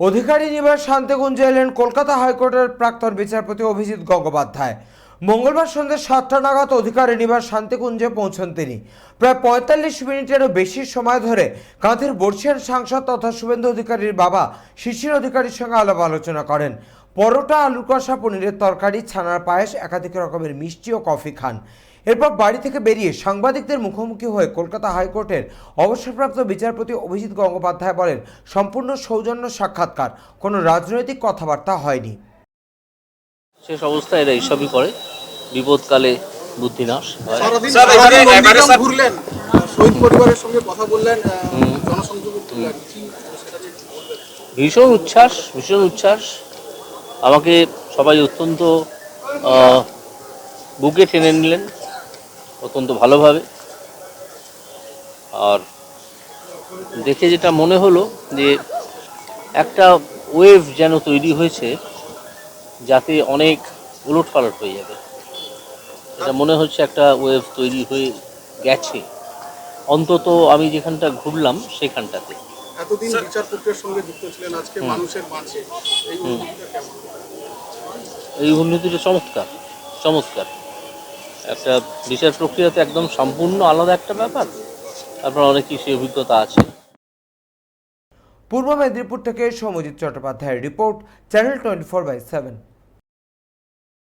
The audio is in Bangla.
অধিকারী নিবাস শান্তিগুঞ্জে এলেন কলকাতা হাইকোর্টের প্রাক্তন বিচারপতি অভিজিৎ গঙ্গোপাধ্যায়। মঙ্গলবার সন্ধ্যে সাতটা নাগাদ অধিকারী নিবাস শান্তিকুঞ্জে পৌঁছন তিনি। প্রায় পঁয়তাল্লিশ মিনিটেরও বেশি সময় ধরে কাঁধের বর্ষিয়ান সাংসদ তথা শুভেন্দু অধিকারীর বাবা শিশির অধিকারীর সঙ্গে আলাপ আলোচনা করেন। পরোটা আলুর কষা পনিরের তরকারি ছানার পায়েস একাধিক রকমের মিষ্টি ও কফি খান। এরপর বাড়ি থেকে বেরিয়ে সাংবাদিকদের মুখোমুখি হয়ে কলকাতা হাইকোর্টের অবসরপ্রাপ্ত বিচারপতি অভিজিৎ গঙ্গোপাধ্যায় বলেন সম্পূর্ণ সৌজন্য সাক্ষাৎকার কোনো রাজনৈতিক কথাবার্তা হয়নি। শেষ অবস্থায় এরা এইসবই করে। বিপদকালে বুদ্ধিনাশ। ঘুরলেন। শহীদ পরিবারের সঙ্গে কথা বললেন জনসংযোগ। ভীষণ উচ্ছ্বাস ভীষণ উচ্ছ্বাস। আমাকে সবাই অত্যন্ত বুকে টেনে নিলেন, অত্যন্ত ভালোভাবে। আর দেখে যেটা মনে হলো যে একটা ওয়েভ যেন তৈরি হয়েছে, যাতে অনেক উলট পালট হয়ে যাবে। এটা মনে হচ্ছে একটা ওয়েভ তৈরি হয়ে গেছে। অন্তত আমি যেখানটা ঘুরলাম, সেখানটাতে। এতদিন বিচার প্রক্রিয়ার সঙ্গে যুক্ত ছিলেন আজকে মানুষের মাঝে এই অনুভূতিটা কেমন? এই উন্নতিটা চমৎকার চমৎকার। একটা বিচার প্রক্রিয়াতে একদম সম্পূর্ণ আলাদা একটা ব্যাপার তারপর অনেক সেই অভিজ্ঞতা আছে। পূর্ব মেদিনীপুর থেকে সমজিৎ চট্টোপাধ্যায়ের report channel twenty four by seven.